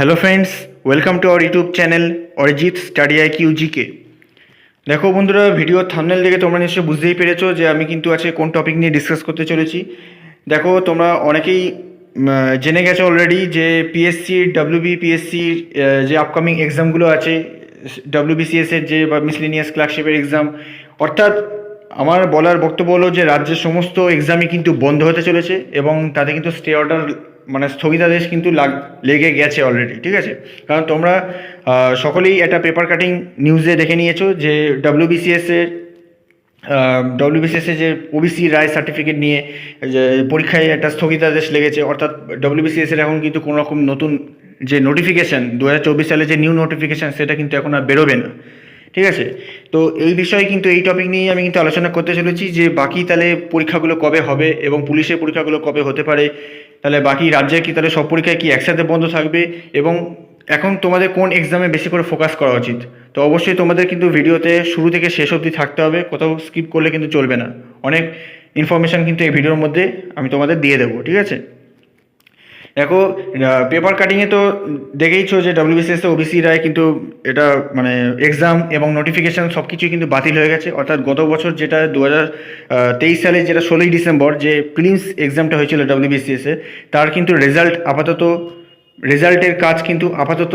Hello friends welcome to our YouTube channel Arijit study IQ GK GK দেখো বন্ধুরা video thumbnail দেখে তোমরা নিশ্চয়ই বুঝতেই পেরেছ যে আমি কিন্তু আছে কোন টপিক নিয়ে ডিসকাস করতে চলেছি। দেখো, তোমরা অনেকেই জেনে গেছো অলরেডি যে পিএসসি ডাব্লিউবি পিএসসি যে আপকামিং এক্সামগুলো আছে ডাব্লিউবিসিএস এর যে বা মিসলিনিয়াস ক্লার্কশিপের এক্সাম অর্থাৎ, আমার বলার বক্তব্য হলো যে রাজ্যের সমস্ত এক্সামই কিন্তু বন্ধ হতে চলেছে এবং তাতে কিন্তু স্টে অর্ডার মানে স্থগিতাদেশ কিন্তু লাগ, লেগে গেছে অলরেডি ঠিক আছে? কারণ তোমরা সকলেই একটা পেপার কাটিং নিউজে দেখে নিয়েছো যে ডাব্লিউবিসিএস এর ডব্লিউবিসিএসে যে ওবিসি রায় সার্টিফিকেট নিয়ে, যে পরীক্ষায় একটা স্থগিতাদেশ লেগেছে, অর্থাৎ ডব্লিউবিসিএস এর এখন কিন্তু কোনো রকম নতুন যে নোটিফিকেশান দু হাজার চব্বিশ সালে যে নিউ নোটিফিকেশান সেটা কিন্তু এখন আর বেরোবে না, ঠিক আছে? তো এই বিষয়ে কিন্তু এই টপিক নিয়ে আমি কিন্তু আলোচনা করতে চলেছি যে বাকি তাহলে পরীক্ষাগুলো কবে হবে এবং পুলিশের পরীক্ষাগুলো কবে হতে পারে তাহলে বাকি রাজ্যে কি, তাহলে সব পরীক্ষায় কি একসাথে বন্ধ থাকবে? এবং এখন তোমাদের কোন এক্সামে বেশি করে ফোকাস করা উচিত? তো অবশ্যই তোমাদের কিন্তু ভিডিওতে শুরু থেকে শেষ অবধি থাকতে হবে, কোথাও স্কিপ করলে কিন্তু চলবে না। অনেক ইনফরমেশান কিন্তু এই ভিডিওর মধ্যে আমি তোমাদের দিয়ে দেবো, ঠিক আছে? দেখো পেপার কাটিংয়ে তো দেখেইছো যে ডাব্লিউবিসিএস ওবিসি রায় কিন্তু এটা মানে এক্সাম এবং নোটিফিকেশান সব কিছুই কিন্তু বাতিল হয়ে গেছে। অর্থাৎ গত বছর যেটা দু তেইশ সালে যেটা ষোলোই ডিসেম্বর যে প্রিলিমস এক্সামটা হয়েছিল ডাব্লিউবিসিএস তার কিন্তু রেজাল্ট আপাতত রেজাল্টের কাজ কিন্তু আপাতত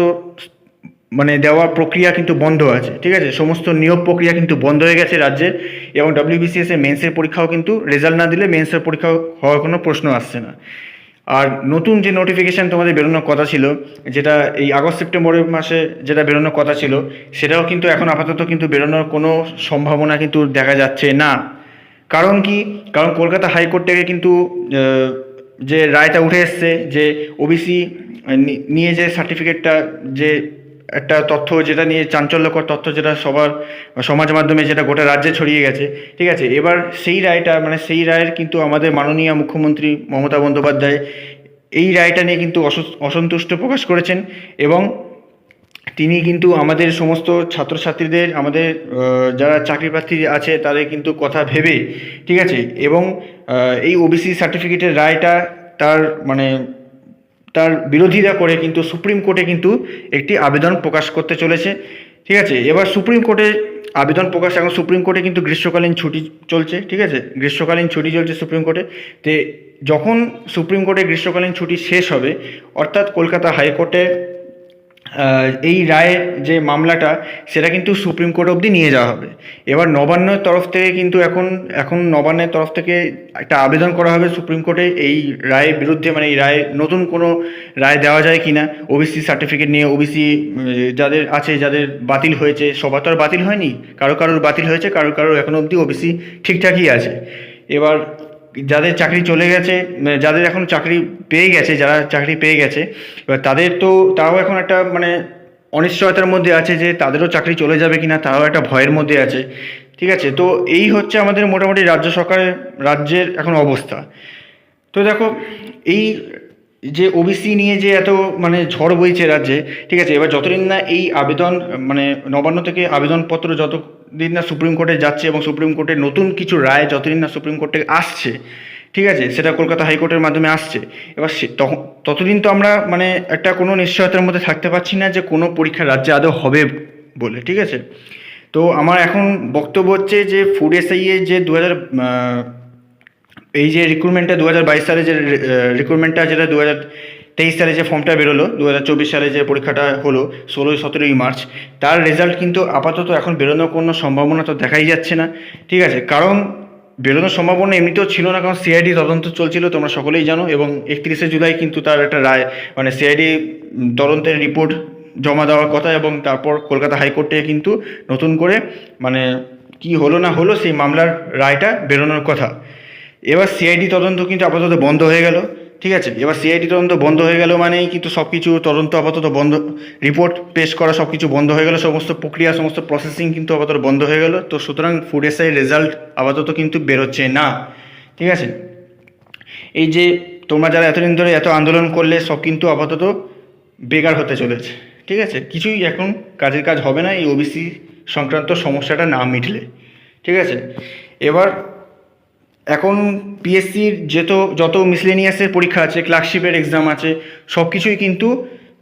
মানে দেওয়ার প্রক্রিয়া কিন্তু বন্ধ আছে, ঠিক আছে? সমস্ত নিয়োগ প্রক্রিয়া কিন্তু বন্ধ হয়ে গেছে রাজ্যের এবং ডাব্লিউবিসিএস মেন্সের পরীক্ষাও কিন্তু রেজাল্ট না দিলে মেন্সের পরীক্ষা হওয়ার কোনো প্রশ্ন আসছে না। আর নতুন যে নোটিফিকেশান তোমাদের বেরোনোর কথা ছিল, যেটা এই আগস্ট সেপ্টেম্বরের মাসে যেটা বেরোনোর কথা ছিল, সেটাও কিন্তু এখন আপাতত কিন্তু বেরোনোর কোনো সম্ভাবনা কিন্তু দেখা যাচ্ছে না। কারণ কি? কারণ কলকাতা হাইকোর্ট থেকে কিন্তু যে রায়টা উঠে এসছে যে ওবিসি নিয়ে যে সার্টিফিকেটটা যে একটা তথ্য যেটা নিয়ে চাঞ্চল্যকর তথ্য যেটা সবার, সমাজ মাধ্যমে যেটা গোটা রাজ্যে ছড়িয়ে গেছে, ঠিক আছে? এবার সেই রায়টা মানে সেই রায়ের কিন্তু আমাদের মাননীয় মুখ্যমন্ত্রী মমতা বন্দ্যোপাধ্যায় এই রায়টা নিয়ে কিন্তু অসন্তুষ্ট প্রকাশ করেছেন এবং তিনি কিন্তু আমাদের সমস্ত ছাত্রছাত্রীদের, আমাদের যারা চাকরি প্রার্থী আছে তাদের কিন্তু কথা ভেবে, ঠিক আছে? এবং এই ওবিসি সার্টিফিকেটের রায়টা তার মানে তার বিরোধিতা করে কিন্তু সুপ্রিম কোর্টে কিন্তু একটি আবেদন প্রকাশ করতে চলেছে। ঠিক আছে? এবার সুপ্রিম কোর্টে আবেদন প্রকাশ, এখন সুপ্রিম কোর্টে কিন্তু গ্রীষ্মকালীন ছুটি চলছে। ঠিক আছে? গ্রীষ্মকালীন ছুটি চলছে সুপ্রিম কোর্টে। তে যখন সুপ্রিম কোর্টে গ্রীষ্মকালীন ছুটি শেষ হবে, অর্থাৎ কলকাতা হাইকোর্টে এই রায়ের যে মামলাটা, সেটা কিন্তু সুপ্রিম কোর্ট অবধি নিয়ে যাওয়া হবে। এবার নবান্নের তরফ থেকে কিন্তু এখন এখন নবান্নের তরফ থেকে একটা আবেদন করা হবে সুপ্রিম কোর্টে, এই রায়ের বিরুদ্ধে মানে এই রায় নতুন কোনো রায় দেওয়া যায় কি না ওবিসি সার্টিফিকেট নিয়ে ওবিসি যাদের আছে, যাদের বাতিল হয়েছে, সবার তো আর বাতিল হয়নি। কারও কারোর বাতিল হয়েছে, কারও কারোর এখনও অবধি ওবিসি ঠিকঠাকই আছে। এবার যাদের চাকরি চলে গেছে মানে যাদের এখন চাকরি পেয়ে গেছে, যারা চাকরি পেয়ে গেছে, এবার তাদের তো তারাও এখন একটা মানে অনিশ্চয়তার মধ্যে আছে যে তাদেরও চাকরি চলে যাবে কিনা তারাও একটা ভয়ের মধ্যে আছে। ঠিক আছে? তো এই হচ্ছে আমাদের মোটামুটি রাজ্য সরকারের, রাজ্যের এখন অবস্থা। তো দেখো, এই যে ওবিসি নিয়ে যে এত মানে ঝড় বইছে রাজ্যে, ঠিক আছে, এবার যতদিন না এই আবেদন মানে নবান্ন থেকে আবেদনপত্র যতদিন না সুপ্রিম কোর্টে যাচ্ছে এবং সুপ্রিম কোর্টের নতুন কিছু রায় যতদিন না সুপ্রিম কোর্টে আসছে, ঠিক আছে, সেটা কলকাতা হাইকোর্টের মাধ্যমে আসছে, এবার সে ততদিন তো আমরা মানে একটা কোনো নিশ্চয়তার মধ্যে থাকতে পারছি না যে কোনো পরীক্ষা রাজ্যে আদৌ হবে বলে, ঠিক আছে। তো আমার এখন বক্তব্য হচ্ছে যে ফুড এসআইএ যে দু হাজার এই যে রিক্রুটমেন্টটা দু হাজার বাইশ সালে যে রিক্রুটমেন্টটা যেটা দু হাজার তেইশ সালে যে ফর্মটা বেরোলো দু হাজার চব্বিশ সালে যে পরীক্ষাটা হলো, ষোলোই, সতেরোই মার্চ, তার রেজাল্ট কিন্তু আপাতত এখন বেরোনোর কোনো সম্ভাবনা তো দেখাই যাচ্ছে না। ঠিক আছে, কারণ বেরোনোর সম্ভাবনা এমনিতেও ছিল না, কারণ সিআইডি তদন্ত চলছিল, তোমরা সকলেই জানো, এবং একত্রিশে জুলাই কিন্তু তার একটা রায় মানে সিআইডি তদন্তের রিপোর্ট জমা দেওয়ার কথা, এবং তারপর কলকাতা হাইকোর্টে কিন্তু নতুন করে মানে কি হলো না হলো সেই মামলার রায়টা বেরোনোর কথা। এবার সিআইডি তদন্ত কিন্তু আপাতত বন্ধ হয়ে গেল, ঠিক আছে? এবার সিআইডি তদন্ত বন্ধ হয়ে গেল মানেই কিন্তু সব কিছু তদন্ত আপাতত বন্ধ রিপোর্ট পেশ করা সব কিছু বন্ধ হয়ে গেল, সমস্ত প্রক্রিয়া, সমস্ত প্রসেসিং কিন্তু আপাতত বন্ধ হয়ে গেল। তো সুতরাং ফুড এসআই রেজাল্ট আপাতত কিন্তু বেরোচ্ছে না, ঠিক আছে? এই যে তোমরা যারা এতদিন ধরে এত আন্দোলন করলে, সব কিন্তু আপাতত বেকার হতে চলেছে, ঠিক আছে? কিছুই এখন কাজের কাজ হবে না, এই ওবিসি সংক্রান্ত সমস্যাটা না মিটলে, ঠিক আছে? এবার এখন পিএসসির যেত, যত মিসলেনিয়াসের পরীক্ষা আছে ক্লার্কশিপের এক্সাম আছে সব কিছুই কিন্তু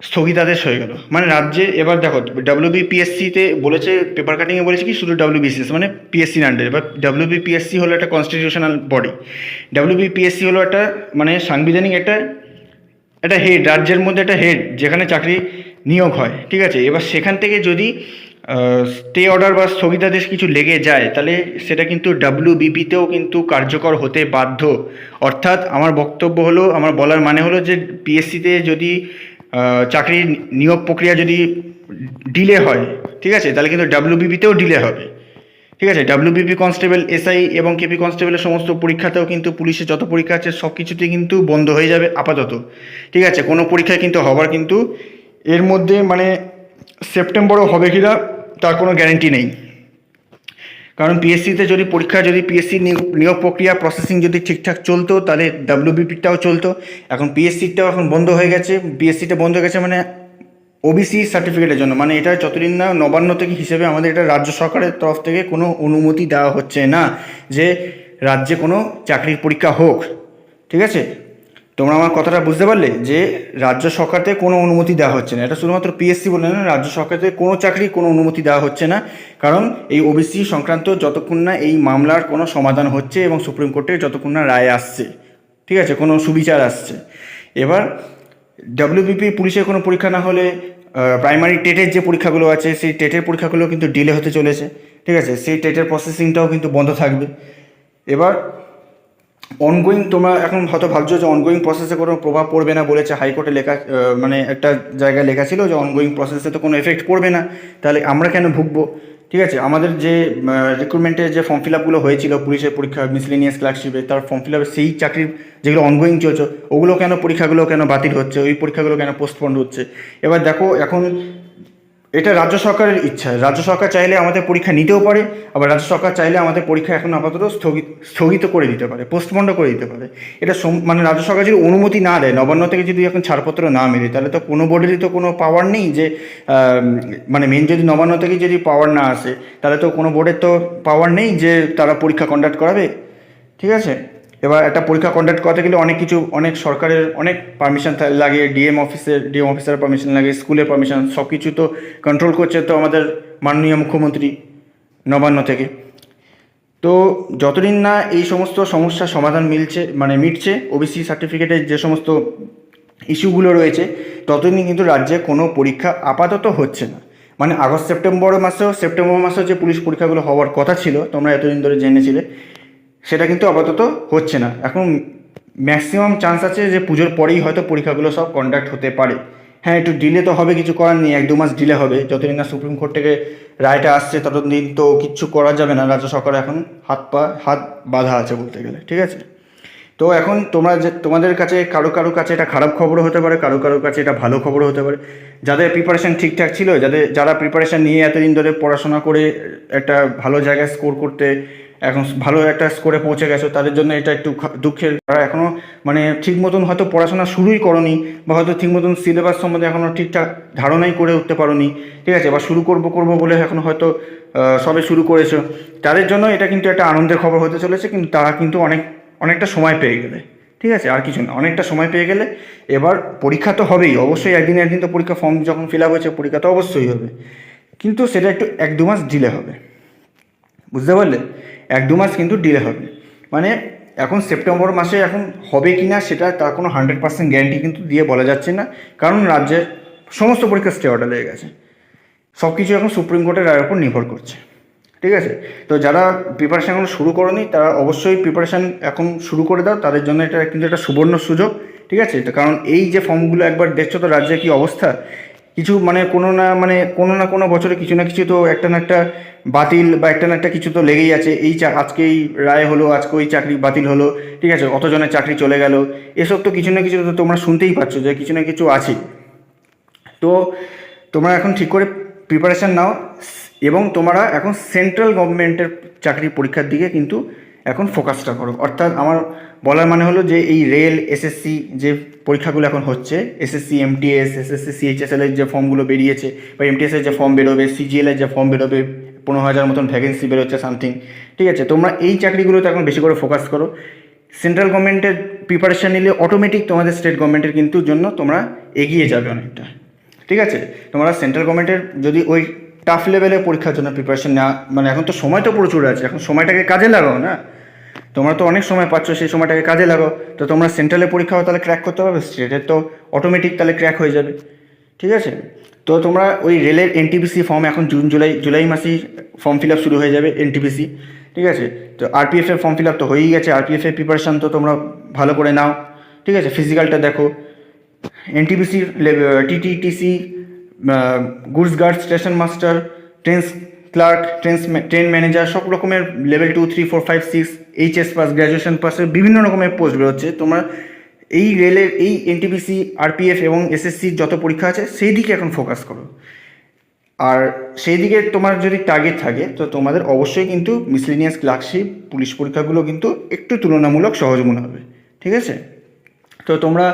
স্থগিতাদেশ হয়ে গেল। মানে রাজ্যে, এবার দেখো ডাব্লিউবিপিএসসিতে বলেছে পেপার কাটিংয়ে বলেছে কি, শুধু ডাব্লিউবিসিএস মানে পিএসসির আন্ডারে এবার ডাব্লিউবিপিএসসি হলো একটা কনস্টিটিউশনাল বডি ডাব্লিউবিপিএসসি হলো একটা মানে সাংবিধানিক একটা একটা হেড রাজ্যের মধ্যে একটা হেড যেখানে চাকরি নিয়োগ হয়, ঠিক আছে? এবার সেখান থেকে যদি স্টে অর্ডার বা স্থগিতাদেশ কিছু লেগে যায়, তাহলে সেটা কিন্তু ডাব্লিউবিপিতেও কিন্তু কার্যকর হতে বাধ্য। অর্থাৎ আমার বক্তব্য হলো, আমার বলার মানে হলো যে পিএসসিতে যদি চাকরির নিয়োগ প্রক্রিয়া যদি ডিলে হয়, ঠিক আছে, তাহলে কিন্তু ডাব্লিউবিপিতেও ডিলে হবে। ঠিক আছে ডাব্লিউবিপি কনস্টেবল এসআই এবং কেপি কনস্টেবলের সমস্ত পরীক্ষাতেও কিন্তু পুলিশের যত পরীক্ষা আছে, সব কিছুতেই কিন্তু বন্ধ হয়ে যাবে আপাতত। ঠিক আছে, কোনো পরীক্ষায় কিন্তু হবার কিন্তু এর মধ্যে মানে সেপ্টেম্বরও হবে কিনা, তার কোনো গ্যারেন্টি নেই। কারণ পিএসসিতে যদি পরীক্ষা, যদি পিএসসি নিয়োগ প্রক্রিয়া প্রসেসিং যদি ঠিকঠাক চলতো, তাহলে ডাব্লিউবিপিটাও চলতো। এখন পিএসসিটাও এখন বন্ধ হয়ে গেছে। পিএসসিটা বন্ধ হয়ে গেছে মানে ওবিসি সার্টিফিকেটের জন্য। মানে এটা যতদিন না নবান্ন থেকে হিসেবে আমাদের এটা রাজ্য সরকারের তরফ থেকে কোনো অনুমতি দেওয়া হচ্ছে না যে রাজ্যে কোনো চাকরির পরীক্ষা হোক। ঠিক আছে? তোমরা আমার কথাটা বুঝতে পারলে যে রাজ্য সরকারতে কোনো অনুমতি দেওয়া হচ্ছে না। এটা শুধুমাত্র পিএসসি বলে না, রাজ্য সরকার থেকে কোনো চাকরি, কোনো অনুমতি দেওয়া হচ্ছে না। কারণ এই ওবিসি সংক্রান্ত যতক্ষণ না এই মামলার কোনো সমাধান হচ্ছে এবং সুপ্রিম কোর্টে যতক্ষণ না রায় আসছে, ঠিক আছে, কোনো সুবিচার আসছে। এবার ডাব্লিউবিপি পুলিশের কোনো পরীক্ষা না হলে প্রাইমারি টেটের যে পরীক্ষাগুলো আছে, সেই টেটের পরীক্ষাগুলো কিন্তু ডিলে হতে চলেছে, ঠিক আছে, সেই টেটের প্রসেসিংটাও কিন্তু বন্ধ থাকবে। এবার অনগোয়িং তোমরা এখন হয়তো ভাবছ যে অনগোয়িং প্রসেসে কোনো প্রভাব পড়বে না বলেছে হাইকোর্টে লেখা মানে একটা জায়গায় লেখা ছিল যে অনগোয়িং প্রসেসে তো কোনো এফেক্ট পড়বে না। তাহলে আমরা কেন ভুগবো? ঠিক আছে, আমাদের যে রিক্রুটমেন্টের যে ফর্ম ফিল আপগুলো হয়েছিল, পুলিশের পরীক্ষা মিসলিনিয়াস ক্লার্কশিপে তার ফর্ম ফিল আপের সেই চাকরির যেগুলো অনগোয়িং চলছে, ওগুলো কেন পরীক্ষাগুলো কেন বাতিল হচ্ছে? ওই পরীক্ষাগুলো কেন পোস্টপন্ড হচ্ছে? এবার দেখো, এখন এটা রাজ্য সরকারের ইচ্ছা। রাজ্য সরকার চাইলে আমাদের পরীক্ষা নিতেও পারে, আবার রাজ্য সরকার চাইলে আমাদের পরীক্ষা এখন আপাতত স্থগিত স্থগিত করে দিতে পারে পোস্টপন্ড করে দিতে পারে। এটা মানে রাজ্য সরকার যদি অনুমতি না দেয়, নবান্ন থেকে যদি এখন ছাড়পত্র না মেলে, তাহলে তো কোনো বোর্ডেরই তো কোনো পাওয়ার নেই যে মানে মেন যদি নবান্ন থেকে যদি পাওয়ার না আসে, তাহলে তো কোনো বোর্ডের তো পাওয়ার নেই যে তারা পরীক্ষা কন্ডাক্ট করাবে। ঠিক আছে? এবার একটা পরীক্ষা কন্ডাক্ট করতে গেলে অনেক কিছু, অনেক সরকারের অনেক পারমিশন লাগে ডিএম অফিসের ডিএম অফিসারের পারমিশন লাগে স্কুলের পারমিশন সব কিছু তো কন্ট্রোল করছে তো আমাদের মাননীয় মুখ্যমন্ত্রী নবান্ন থেকে। তো যতদিন না এই সমস্ত সমস্যার সমাধান মিলছে মানে মিটছে ওবিসি সার্টিফিকেটের যে সমস্ত ইস্যুগুলো রয়েছে, ততদিন কিন্তু রাজ্যে কোনো পরীক্ষা আপাতত হচ্ছে না। মানে আগস্ট, সেপ্টেম্বর মাসেও সেপ্টেম্বর মাসেও যে পুলিশ পরীক্ষাগুলো হওয়ার কথা ছিল, তোমরা এতদিন ধরে জেনেছিলে সেটা কিন্তু আপাতত হচ্ছে না। এখন ম্যাক্সিমাম চান্স আছে যে পুজোর পরেই হয়তো পরীক্ষাগুলো সব কন্ডাক্ট হতে পারে। হ্যাঁ একটু ডিলে তো হবে, কিছু করার নেই, এক দু মাস ডিলে হবে। যতদিন না সুপ্রিম কোর্ট থেকে রায়টা আসছে, ততদিন তো কিচ্ছু করা যাবে না। রাজ্য সরকার এখন হাত পা, হাত বাঁধা আছে বলতে গেলে, ঠিক আছে? তো এখন তোমরা যে, তোমাদের কাছে কারও কারও কাছে এটা খারাপ খবরও হতে পারে, কারও কারও কাছে এটা ভালো খবরও হতে পারে। যাদের প্রিপারেশন ঠিকঠাক ছিল, যাদের, যারা প্রিপারেশান নিয়ে এতদিন ধরে পড়াশোনা করে একটা ভালো জায়গায় স্কোর করতে এখন ভালো একটা স্কোরে পৌঁছে গেছো, তাদের জন্য এটা একটু দুঃখের তারা এখনও মানে ঠিক মতন হয়তো পড়াশোনা শুরুই করনি, বা হয়তো ঠিক মতন সিলেবাস সম্বন্ধে এখনও ঠিকঠাক ধারণাই করে উঠতে পারোনি। ঠিক আছে, বা শুরু করব করব বলে এখন হয়তো সবে শুরু করেছ। তাদের জন্য এটা কিন্তু একটা আনন্দের খবর হতে চলেছে, কিন্তু তারা কিন্তু অনেক, অনেকটা সময় পেয়ে গেলে। ঠিক আছে, আর কিছু না, অনেকটা সময় পেয়ে গেলে এবার পরীক্ষা তো হবেই। অবশ্যই একদিন একদিন তো পরীক্ষা ফর্ম যখন ফিল আপ হয়েছে, পরীক্ষা তো অবশ্যই হবে। কিন্তু সেটা একটু এক দু মাস ডিলে হবে। বুঝতে পারলে? এক দু মাস কিন্তু ডিলে হবে। মানে এখন সেপ্টেম্বর মাসে এখন হবে কি না সেটা তার কোনো হান্ড্রেড পার্সেন্ট গ্যারান্টি কিন্তু দিয়ে বলা যাচ্ছে না। কারণ রাজ্যের সমস্ত পরীক্ষা স্টে অর্ডার লেগে গেছে। সব কিছু এখন সুপ্রিম কোর্টের রায়ের উপর নির্ভর করছে। ঠিক আছে? তো যারা প্রিপারেশান এখন শুরু করেনি, তারা অবশ্যই প্রিপারেশান এখন শুরু করে দাও। তাদের জন্য এটা কিন্তু একটা সুবর্ণ সুযোগ। ঠিক আছে? তো কারণ এই যে ফর্মগুলো একবার দেখছ তো রাজ্যের কী অবস্থা? কিছু মানে কোনো না মানে কোনো না কোনো বছরে কিছু না কিছু তো একটা না একটা বাতিল বা একটা না একটা কিছু তো লেগেই আছে। এই চা আজকে এই রায় হলো, আজকে ওই চাকরি বাতিল হলো, ঠিক আছে? অতজনের চাকরি চলে গেল। এসব তো কিছু না কিছু তো তোমরা শুনতেই পাচ্ছ যে কিছু না কিছু আছে। তো তোমরা এখন ঠিক করে প্রিপারেশান নাও। এবং তোমরা এখন সেন্ট্রাল গভর্নমেন্টের চাকরি পরীক্ষার দিকে কিন্তু এখন ফোকাসটা করো। অর্থাৎ আমার বলার মানে হলো যে এই রেল এসএসসি যে পরীক্ষাগুলো এখন হচ্ছে এসএসসি এমটিএস এসএসসি সিএইচএসএল এর যে ফর্মগুলো বেরিয়েছে, বা এমটিএস এর যে ফর্ম বেরোবে সিজিএল এর যে ফর্ম বেরোবে, পনেরো হাজার মতন ভ্যাকেন্সি বেরোচ্ছে সামথিং ঠিক আছে? তোমরা এই চাকরিগুলোতে এখন বেশি করে ফোকাস করো। সেন্ট্রাল গভর্নমেন্টের প্রিপারেশান নিলে অটোমেটিক তোমাদের স্টেট গভর্নমেন্টের কিন্তু জন্য তোমরা এগিয়ে যাবে অনেকটা, ঠিক আছে? তোমরা সেন্ট্রাল গভর্নমেন্টের যদি ওই টাফ লেভেলের পরীক্ষার জন্য প্রিপারেশন নেওয়া মানে এখন তো সময় তো প্রচুর আছে, এখন সময়টাকে কাজে লাগাও, না? তোমরা তো অনেক সময় পাচ্ছ, সেই সময়টাকে কাজে লাগাও। তো তোমরা সেন্ট্রালের পরীক্ষাও তাহলে ক্র্যাক করতে পারবে স্টেটের তো অটোমেটিক তাহলে ক্র্যাক হয়ে যাবে। ঠিক আছে? তো তোমরা ওই রেলের এনটিপিসি ফর্ম এখন জুন জুলাই জুলাই মাসেই ফর্ম ফিল আপ শুরু হয়ে যাবে এনটিপিসি ঠিক আছে? তো আরপিএফ এর ফর্ম ফিল আপ তো হয়েই গেছে আরপিএফ এর প্রিপারেশন তো তোমরা ভালো করে নাও। ঠিক আছে? ফিজিক্যালটা দেখো। NTPC TTTC goods guard station master trains clerk trains train manager সব রকমের level two three four five six HS pass graduation পাসের বিভিন্ন রকমের পোস্ট বেরোচ্ছে। তোমরা এই রেলের এই এনটিপিসি আরপিএফ এবং এসএসসির যত পরীক্ষা আছে সেই দিকে এখন ফোকাস করো। আর সেই দিকে তোমার যদি টার্গেট থাকে, তো তোমাদের অবশ্যই কিন্তু মিসলিনিয়াস ক্লার্কশিপ পুলিশ পরীক্ষাগুলো কিন্তু একটু তুলনামূলক সহজ মনে হবে। ঠিক আছে? তো তোমরা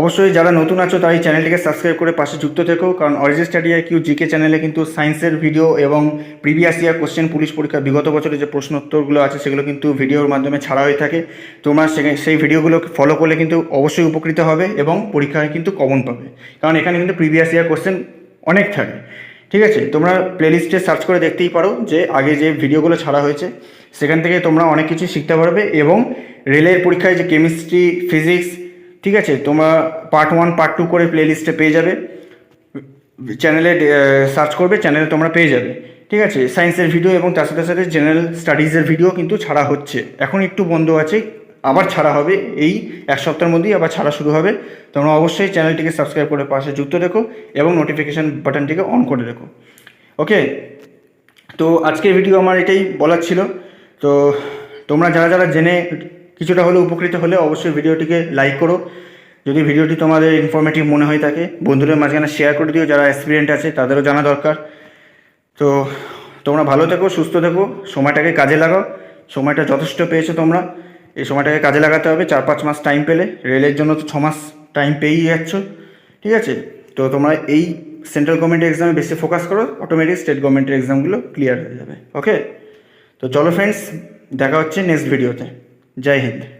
অবশ্যই যারা নতুন আছো, তারা এই চ্যানেলটিকে সাবস্ক্রাইব করে পাশে যুক্ত থেকো, কারণ অরিজিন স্টাডি কিউ জিকে চ্যানেলে কিন্তু সায়েন্সের ভিডিও এবং প্রিভিয়াস ইয়ার কোশ্চেন পুলিশ পরীক্ষা বিগত বছরের যে প্রশ্নোত্তরগুলো আছে, সেগুলো কিন্তু ভিডিওর মাধ্যমে ছাড়া হয়ে থাকে। তোমরা সেই ভিডিওগুলো ফলো করলে কিন্তু অবশ্যই উপকৃত হবে এবং পরীক্ষায় কিন্তু কমন পাবে। কারণ এখানে কিন্তু প্রিভিয়াস ইয়ার কোশ্চেন অনেক থাকে। ঠিক আছে? তোমরা প্লেলিস্টে সার্চ করে দেখতেই পারো যে আগে যে ভিডিওগুলো ছাড়া হয়েছে, সেখান থেকে তোমরা অনেক কিছু শিখতে পারবে এবং রেলের পরীক্ষায় যে কেমিস্ট্রি ফিজিক্স ঠিক আছে, তোমরা পার্ট ওয়ান পার্ট টু করে প্লেলিস্টে পেয়ে যাবে। চ্যানেলে সার্চ করবে চ্যানেলে তোমরা পেয়ে যাবে। ঠিক আছে সায়েন্সের ভিডিও এবং তার সাথে সাথে জেনারেল স্টাডিজের ভিডিও কিন্তু ছাড়া হচ্ছে। এখন একটু বন্ধ আছে, আবার ছাড়া হবে। এই এক সপ্তাহের মধ্যেই আবার ছাড়া শুরু হবে। তোমরা অবশ্যই চ্যানেলটিকে সাবস্ক্রাইব করে পাশে যুক্ত রেখো এবং নোটিফিকেশান বাটনটিকে অন করে রেখো। ওকে তো আজকের ভিডিও আমার এটাই বলার ছিল। তো তোমরা যারা যারা জেনে কিছুটা হলেও উপকৃত হলে অবশ্যই ভিডিওটিকে লাইক করো। যদি ভিডিওটি তোমাদের ইনফরমেটিভ মনে হয়ে থাকে, বন্ধুদের মাঝখানে শেয়ার করে দিও, যারা এক্সপিরিয়েন্ট আছে, তাদেরও জানা দরকার। তো তোমরা ভালো থেকো, সুস্থ থেকো, সময়টাকে কাজে লাগাও। সময়টা যথেষ্ট পেয়েছ তোমরা। এই সময়টাকে কাজে লাগাতে হবে, চার পাঁচ মাস টাইম পেলে। রেলের জন্য তো মাস টাইম পেয়েই যাচ্ছ, ঠিক আছে? তো তোমরা এই সেন্ট্রাল গভর্নমেন্টের এক্সামে বেশি ফোকাস করো অটোমেটিক স্টেট গভর্নমেন্টের এক্সামগুলো ক্লিয়ার হয়ে যাবে ওকে তো চলো ফ্রেন্ডস দেখা হচ্ছে নেক্সট ভিডিওতে जय हिंद।